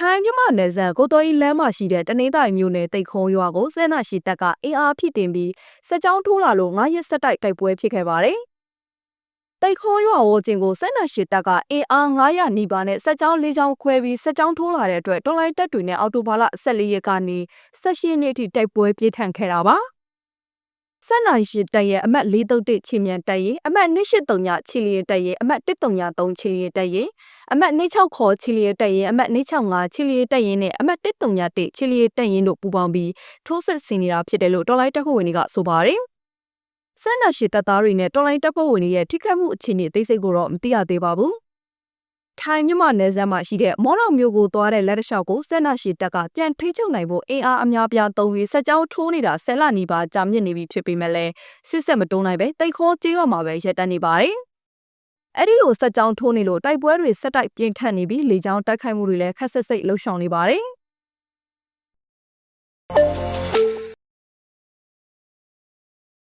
ထိုင်းမြန်မာနယ်စပ်ကိုတော်ကြီးလမ်းမှာရှိတဲ့တနင်္သာရီမြို့နယ်တိတ်ခုံးရွာကိုစဲနာရှိတပ်ကအင်အားဖြစ်တင်ပြီးစစ်ကြောင်းထိုးလာလို့9ရက်ဆက်တိုက်တိုက်ပွဲဖြစ်ခဲ့ပါတယ်။တိတ်ခုံးရွာဝကျင်ကိုစဲနာရှိတပ်ကအင်အား900နီးပါးနဲ့စစ်ကြောင်း၄ကြောင်းခွဲပြီးစစ်ကြောင်းထိုးလာတဲ့အတွက်တော်လိုင်းတပ်တွေနဲ့အော်တိုဘာလ14ရက်ကနေ18ရက်နေ့ထိတိုက်ပွဲပြင်းထန်ခဲ့တာပါ။ ဆက်နိုင်ရှိတပ်ရဲ့အမှတ်431ချီမြန်တပ်ရဲ့အမှတ်283ချီလီတပ်ရဲ့အမှတ်133ချီလီတပ်ရဲ့အမှတ်26ခေါ်ချီလီတပ်ရဲ့အမှတ်265ချီလီတပ်ရဲ့နဲ့အမှတ်131ချီလီတပ်ရဲ့တို့ပူးပေါင်းပြီးထိုးစစ်ဆင်နေတာဖြစ်တယ်လို့တော်လိုက်တပ်ဖွဲ့ဝင်တွေကဆိုပါတယ်။ဆက်နာရှိတပ်သားတွေနဲ့တော်လိုင်းတပ်ဖွဲ့ဝင်တွေရဲ့ထိခိုက်မှုအခြေအနေသိစိတ်ကိုတော့မသိရသေးပါဘူး။ ထိုင်းမြန်မာနယ်စပ်မှာရှိတဲ့မော်တော်မျိုးကိုသွားတဲ့လက်တလျှောက်ကိုဆက်နာရှိတပ်ကပြန်ထိချုပ်နိုင်ဖို့အင်အားအများပြားသုံးပြီးဆက်ကြောင်းထိုးနေတာဆယ်လနီးပါးကြာမြင့်နေပြီဖြစ်ပေမဲ့လည်းစစ်ဆက်မတုံးနိုင်ပဲတိတ်ခေါ်ကြေးရမှာပဲရက်တန်းနေပါတယ်။အဲ့ဒီလိုဆက်ကြောင်းထိုးနေလို့တိုက်ပွဲတွေဆက်တိုက်ပြင်းထန်နေပြီးလေကြောင်းတိုက်ခိုက်မှုတွေလည်းခက်ဆက်စိတ်လှုပ်ဆောင်နေပါတယ်။